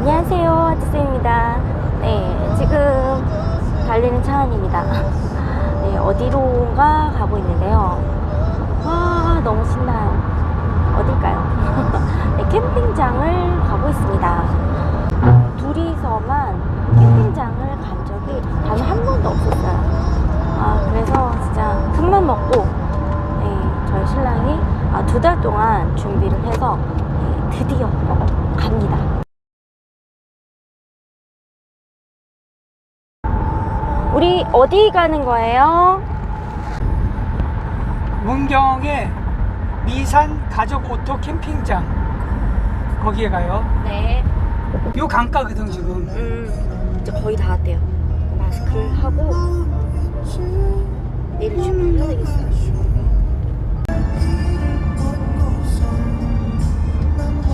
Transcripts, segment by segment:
안녕하세요, 하트쌤입니다. 네, 지금 달리는 차 안입니다. 네, 어디론가 가고 있는데요. 와, 너무 신나요. 어딜까요? 네, 캠핑장을 가고 있습니다. 둘이서만 캠핑장을 간 적이 단 한 번도 없었어요. 아, 그래서 진짜 큰맘 먹고, 네, 저희 신랑이 아, 두 달 동안 준비를 해서 네, 드디어 갑니다. 어디 가는 거예요? 문경의 미산 가족 오토 캠핑장 거기에 가요. 네. 요 강가거든 지금. 음, 이제 거의 다 왔대요. 마스크를 하고 내일 준비를 해야 되겠어요.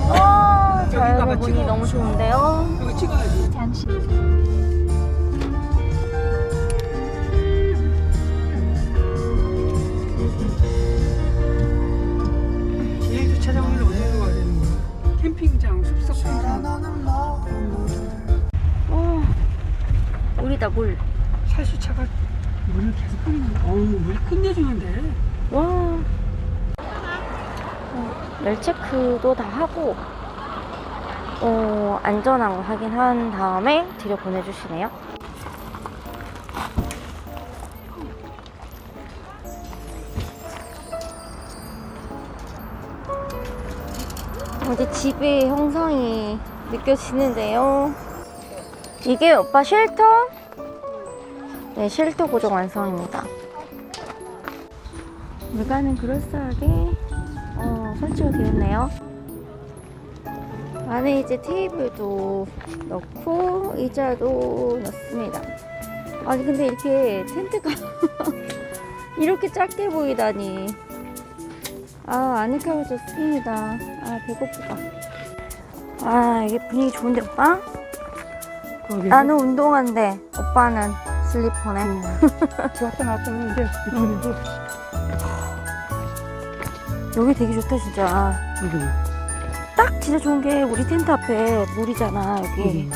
어, 여기가 자연의? 분이 너무 좋은데요. 여기 찍어야지. 잠시. 물이다 물. 살수차가 물을 계속 거야. 어우, 물 끝내주는데. 와. 어, 열 체크도 다 하고, 어, 안전한 거 확인한 다음에 들여 보내주시네요. 이제 집의 형상이 느껴지는데요. 이게 오빠 쉘터? 네, 쉘터 고정 완성입니다. 물가는 그럴싸하게 어, 설치가 되었네요. 안에 이제 테이블도 넣고 의자도 넣습니다. 아니 근데 이렇게 텐트가 이렇게 작게 보이다니. 아 아늑하고 좋습니다. 아 배고프다. 아 이게 분위기 좋은데 오빠? 나는 운동화인데 오빠는 슬리퍼네. 좋았다 놨다 하는데 이번에도 여기 되게 좋다 진짜. 여기. 딱 진짜 좋은 게 우리 텐트 앞에 물이잖아 여기. 여기.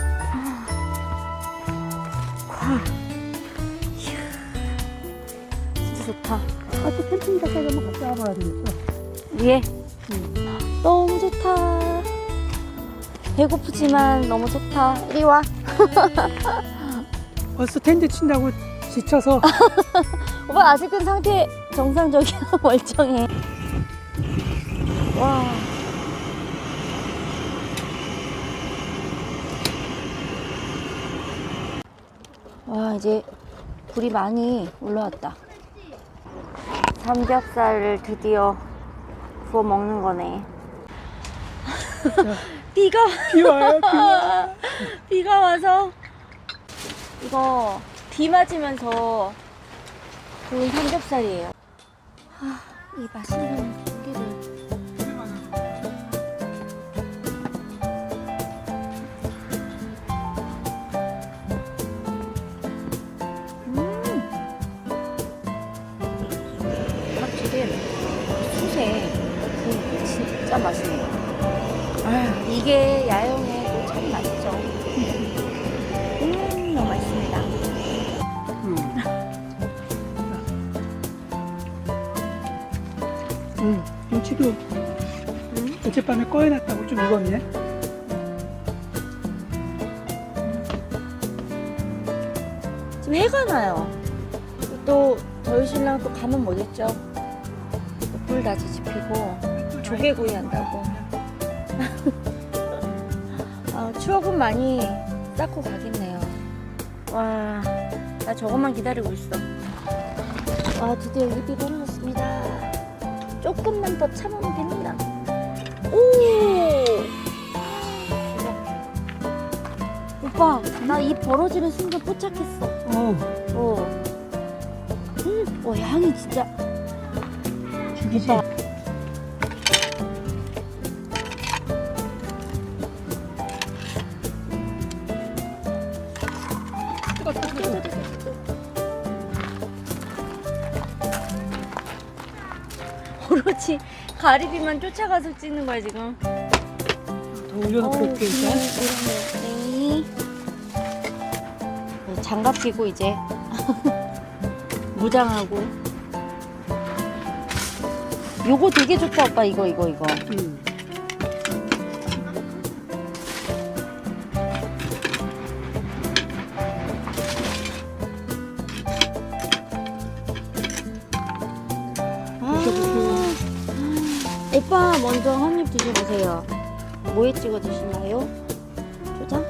와. 이야. 진짜 좋다. 아, 또 캠핑장까지 한번 갔다 와봐야 되겠어. 위에. 너무 좋다. 배고프지만 너무 좋다. 이리 와. 벌써 텐트 친다고 지쳐서 오빠 아직은 상태 정상적이야 멀쩡해. 와. 와 이제 불이 많이 올라왔다. 삼겹살을 드디어 구워 먹는 거네. 비가 비 와요. 비 와. 비가 와서 이거 비 맞으면서 구운 삼겹살이에요. 아, 이 맛있는 고기를 확실히 수세 그 진짜 맛있네요. 아, 이게 야영 꺼해놨다고 좀 익었네. 지금 해가 나요. 또 저희 신랑 또 가면 뭐겠죠? 또 불다지 지피고 조개구이 한다고. 아, 추억은 많이 쌓고 가겠네요. 와, 나 저것만 기다리고 있어. 아, 드디어 입이 벌어졌습니다. 조금만 더 참으면 됩니다. 오! 오빠, 나입 벌어지는 순간 포착했어. 어. 어. 음, 와, 향이 진짜. 죽이지. 오로지 가리비만 쫓아가서 찍는 거야 지금. 더 올려놓고 올게 일단. 네. 장갑 끼고 이제 무장하고. 요거 되게 좋다 오빠 이거 이거 이거. 음. 오빠 먼저 한 입 드셔보세요. 뭐에 찍어 드실까요? 초장?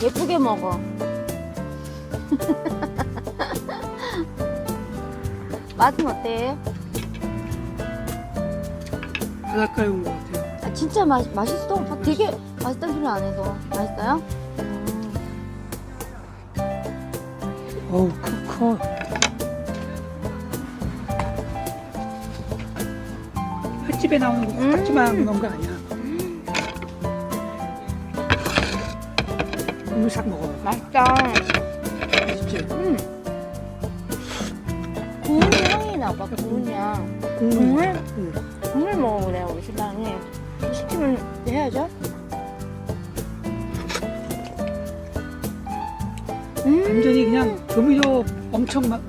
예쁘게 먹어. 맛은 어때요? 바닷가에 온것 같아요. 아, 진짜 맛, 맛있어. 오빠 되게 맛있다는 소리 안 해서. 맛있어요? 음. 어우, 크, 커. 횟집에 나오는 거 음. 같지만 그런 거 아니야. 국물 싹 먹어. 맛있다. 맛있지? 음. 구운 향이 나, 오빠. 구운 향. 국물. 국물? 응. 국물 먹어보래요, 우리 신랑이. 시키면 해야죠. 음, 완전히 그냥 조미료 엄청 막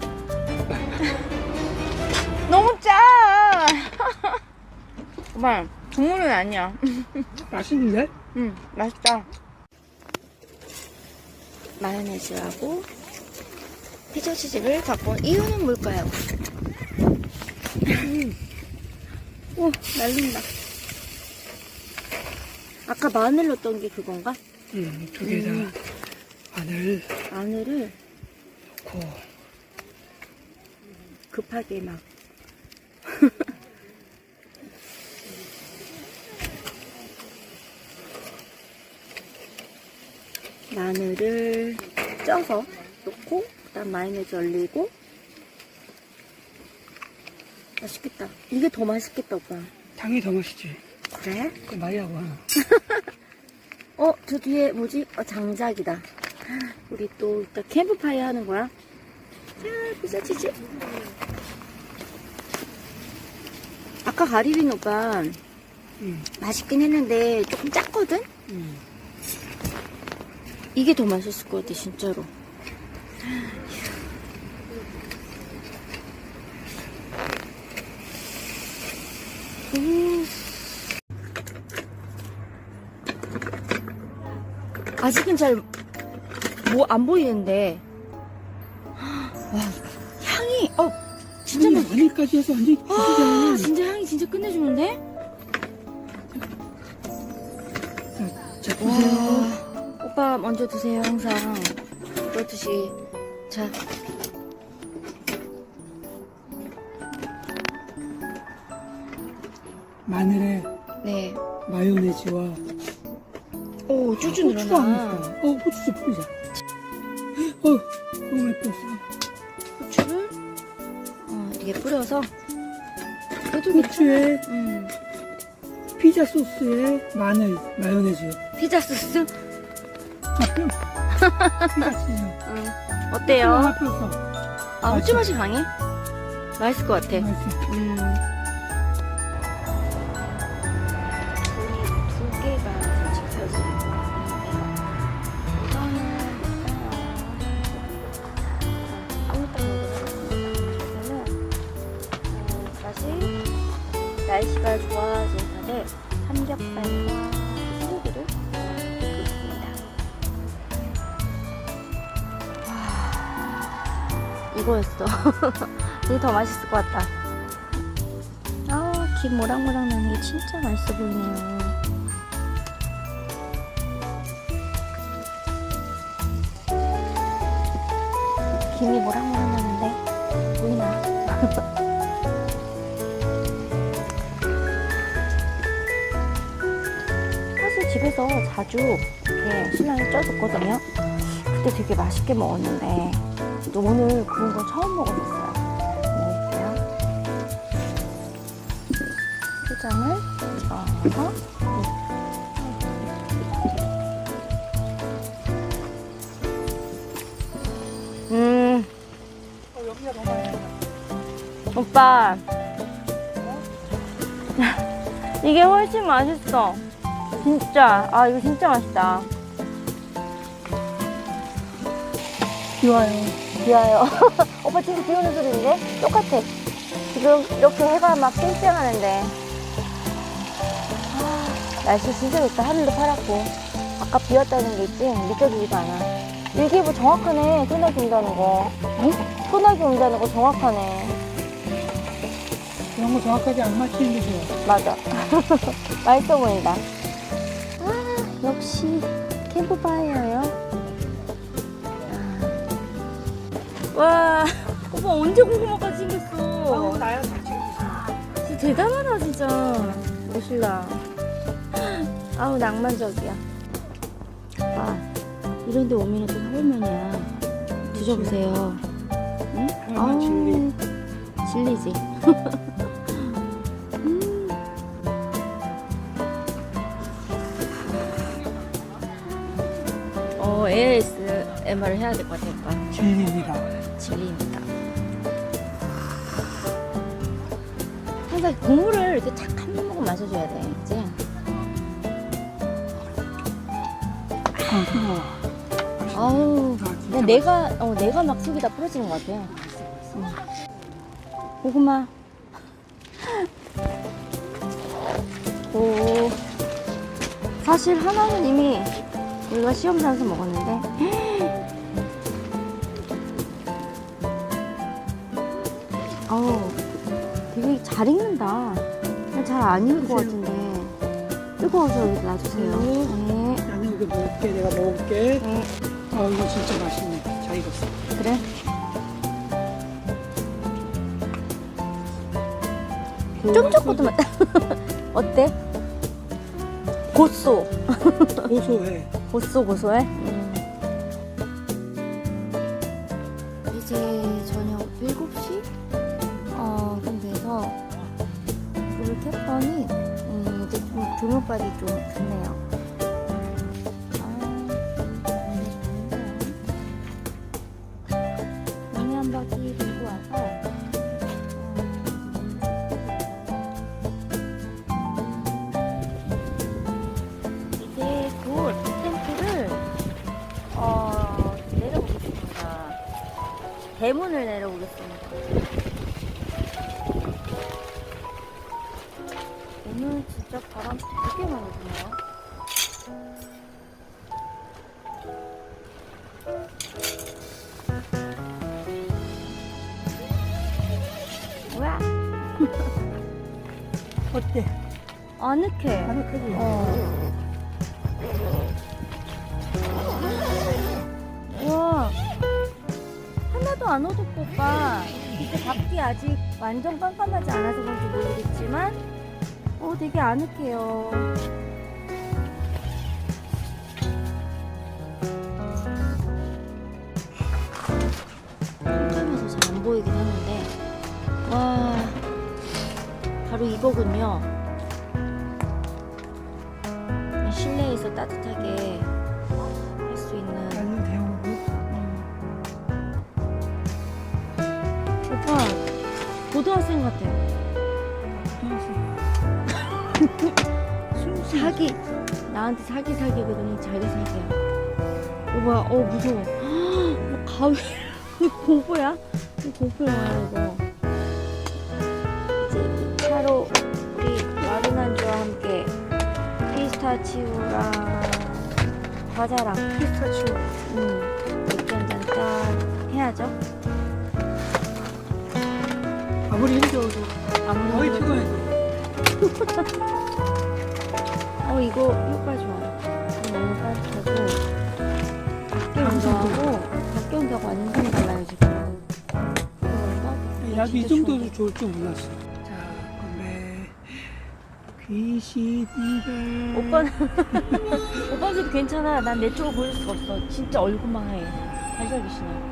오빠, 국물은 아니야. 맛있는데? 음, 맛있다. 마요네즈하고 피자치즈를 갖고 온 이유는 뭘까요? 음. 오, 날린다. 아까 마늘 넣었던 게 그건가? 응, 저기에다 음. 마늘 마늘을 넣고 급하게 막. 마늘을 쪄서 넣고, 그 다음 마요네즈 올리고. 맛있겠다. 이게 더 맛있겠다, 오빠. 당이 더 맛있지. 그래? 그 마이하고 하나. 어, 저 뒤에 뭐지? 어, 장작이다. 우리 또 이따 캠프파이 하는 거야. 자, 피자치즈. 아까 가리비는 오빠 응, 맛있긴 했는데 조금 짰거든? 응. 이게 더 맛있을 것 같아, 진짜로. 음. 아직은 잘, 뭐, 안 보이는데. 와, 향이, 어, 진짜 맛, 마늘까지 해서 완전 아. 진짜 향이 진짜 끝내주는데? 자, 보세요. 와, 오빠 먼저 드세요, 항상. 그렇듯이. 자. 마늘에 네. 마요네즈와 오, 쭈쭈 고추가 안 늘어나. 넣었어. 어, 고추 좀 뿌리자. 어, 너무 예뻤어. 고추를, 어, 이렇게 뿌려서. 그래도 괜찮아. 고추에 음. 피자 소스에 마늘, 마요네즈. 피자 소스? 피자 치즈. 응. 어때요? 앞에서 아, 후추 맛이 강해? 맛있을 것 같아. 맛있어. 음. 두 개가 아무 먹으면 어, 다시 날씨가 좋아진 와, 이거였어. 이게 더 맛있을 것 같다. 아, 김 모락모락 나는 게 진짜 맛있어 보이네요. 김이 모락모락 나는데 보이나? 사실 집에서 자주 이렇게 신랑이 쪄줬거든요. 그때 되게 맛있게 먹었는데 또 오늘 구운 건 처음 먹어봤어요. 먹을게요. 초장을 넣어서 음 오빠 이게 훨씬 맛있어 진짜 아 이거 진짜 맛있다. 좋아요. 비와요. 오빠 진짜 비 오는 소리인데? 똑같아. 지금 이렇게 해가 막 쨍쨍하는데. 아, 날씨 진짜 좋다. 하늘도 파랗고. 아까 비 왔다는 게 있지? 믿겨지지가 않아. 일기예보 정확하네. 소나기 온다는 거. 응? 소나기 온다는 거 정확하네. 거 정확하게 안 맞히는 게 좋아. 맞아. 맛있어 보인다. 아, 역시 캠프파이어요. 와, 오빠 언제 고구마까지 생겼어? 나야. 진짜 대단하다 진짜 멋있다 아우 낭만적이야 오빠 이런데 오면 또 사골면이야 드셔보세요 응? 얼마나 진리. 진리지 음. 어 ASMR을 해야 될 것 같아 오빠 진리입니다. 진리입니다. 항상 국물을 이렇게 착 한 모금 마셔줘야 돼, 이제. 아. 아우, 그냥 내가, 어, 내가 막 속이 다 부러지는 것 같아요. 응. 고구마. 오. 사실 하나는 이미 우리가 시험 장서 먹었는데. 잘 안 익을 것 같은데. 뜨거워서 여기 놔주세요. 네. 나는 이거 먹을게. 내가 먹을게. 네. 아, 이거 진짜 맛있네. 잘 익었어. 그래? 쫀쫀고도 어때? 고소. 고소해. 고소 고소해? 대문을 내려보겠습니다. 오늘 진짜 바람 되게 많이 부네요. 뭐야? 어때? 아늑해. 아늑하지? 어. 하나도 안 어둡고 오빠. 이제 밖이 아직 완전 깜깜하지 않아서 그런지 모르겠지만, 어, 되게 아늑해요. 깜깜해서 잘 안 보이긴 하는데, 와, 바로 이거군요. 실내에서 따뜻하게 할 수 있는 고등학생 같아. 숨쉬. 사기. 나한테 사기 사기 그러더니 자기 사기야 이거 뭐야? 어 무서워. 뭐 가위. 공포야? 이거 공포야 이거. 이제 차로 우리 마르난주와 함께 피스타치오랑 과자랑. 피스타치오. 음, 맥주 한잔 딱 해야죠 아무리 힘들어도 아무래도 거의 피곤해도. 어 이거 효과 좋아요. 이거 너무 따뜻하고 밖에 온도하고 밖에 온도하고 완전 달라요 지금. 그래서 나도 이 진짜 정도로 좋은데. 좋을 줄 몰랐어. 자, 건배. 귀신이다. 오빠는 오빠도 괜찮아. 난 내 쪽을 보여줄 수가 없어. 진짜 얼굴만 해. 발잘 귀신아.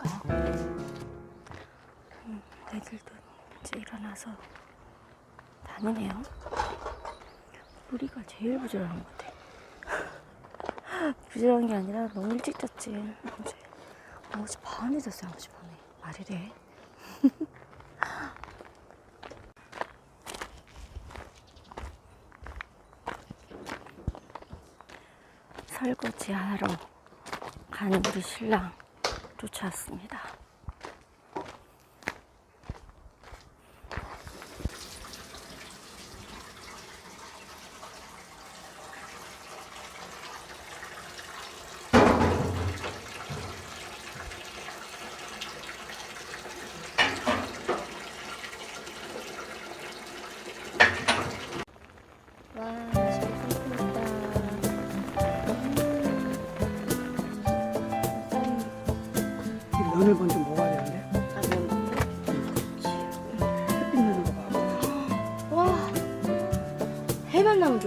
이제 일어나서 다니네요. 우리가 제일 부지런한 것 같아. 부지런한 게 아니라 너무 일찍 잤지. 어제 어제 반에 잤어요. 어제 반에 말이래. 설거지 하러 가는 우리 신랑 쫓아왔습니다.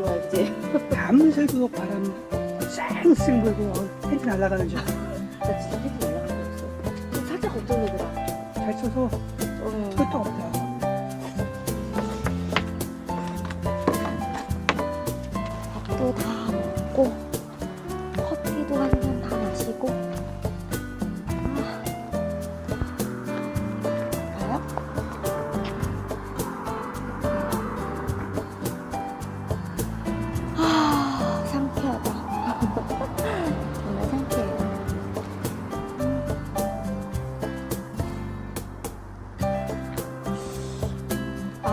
좋아, 그지? 밤새도록 바람 쌩쌩 불고 어, 텐트 날아가는 줄. 나 진짜 팬티 올라간 적 없어. 살짝 걱정되더라. 잘 쳐서 어. 끄떡 없다. 밥도 다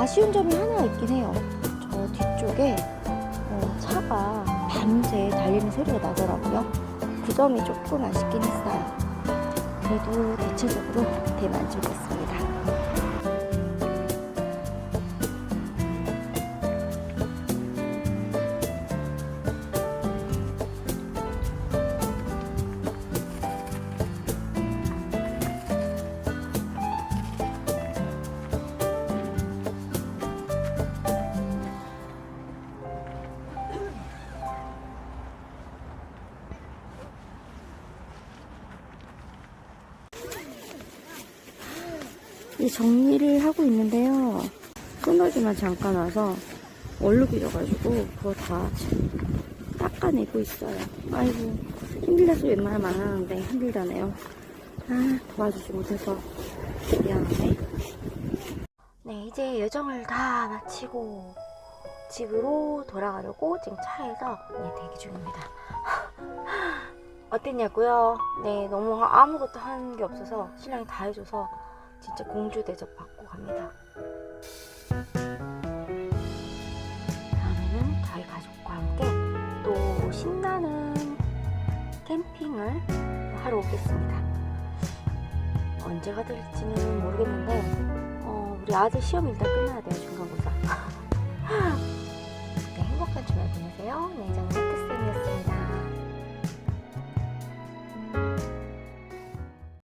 아쉬운 점이 하나 있긴 해요. 저 뒤쪽에 어, 차가 밤새 달리는 소리가 나더라고요. 그 점이 조금 아쉽긴 했어요. 그래도 대체적으로 대만족했습니다. 이 정리를 하고 있는데요. 끊어지만 잠깐 와서 얼룩이 져가지고 그거 다 닦아내고 있어요. 아이고 힘들다서 웬만하면 안 하는데 힘들다네요. 아 도와주지 못해서 미안하네. 네 이제 예정을 다 마치고 집으로 돌아가려고 지금 차에서 네, 대기 중입니다. 어땠냐고요? 네 너무 아무것도 한 게 없어서 신랑이 다 해줘서 진짜 공주 대접 받고 갑니다. 다음에는 저희 가족과 함께 또 신나는 캠핑을 하러 오겠습니다. 언제가 될지는 모르겠는데 어, 우리 아들 시험 일단 끝나야 돼요 중간고사. 네, 행복한 주말 보내세요. 네, 저는 혜트쌤이었습니다.